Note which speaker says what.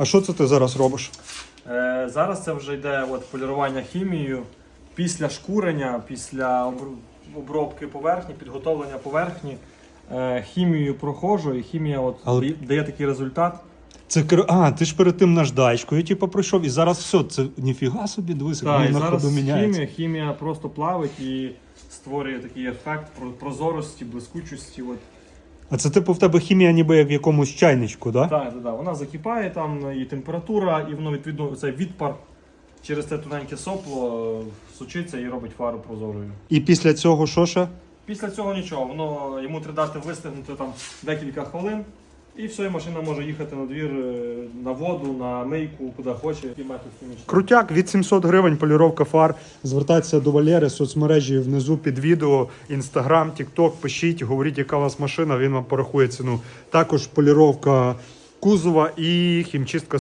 Speaker 1: А що це ти зараз робиш?
Speaker 2: Е, зараз це вже йде от, полірування хімією. Після шкурення, після обробки поверхні, підготовлення поверхні. Е, хімією проходжу, і хімія от,
Speaker 1: Але-
Speaker 2: дає- такий результат.
Speaker 1: Це А, ти ж перед тим наждачкою, типу, пройшов, і зараз все, це ніфіга собі, дивись,
Speaker 2: Так, і
Speaker 1: на
Speaker 2: зараз
Speaker 1: ходу міняється.
Speaker 2: хімія, хімія просто плавить і створює такий ефект прозорості, блискучості. От.
Speaker 1: А це типу в тебе хімія ніби як в якомусь чайничку, да?
Speaker 2: Так, так, так. Вона закипає там, і температура, і воно відповідно цей відпар через те тоненьке сопло е, сучиться і робить фару прозорою.
Speaker 1: І після цього що ще?
Speaker 2: Після цього нічого, воно йому треба дати вистигнути там декілька хвилин, і все, і машина може їхати на двір, е, на воду, на мийку, куди хоче. і мати хімічний.
Speaker 1: Крутяк від 700 гривень, поліровка фар. Звертайтеся до Валери, соцмережі внизу під відео, інстаграм, тікток, пишіть, говоріть, яка у вас машина, він вам порахує ціну. Також поліровка кузова і хімчистка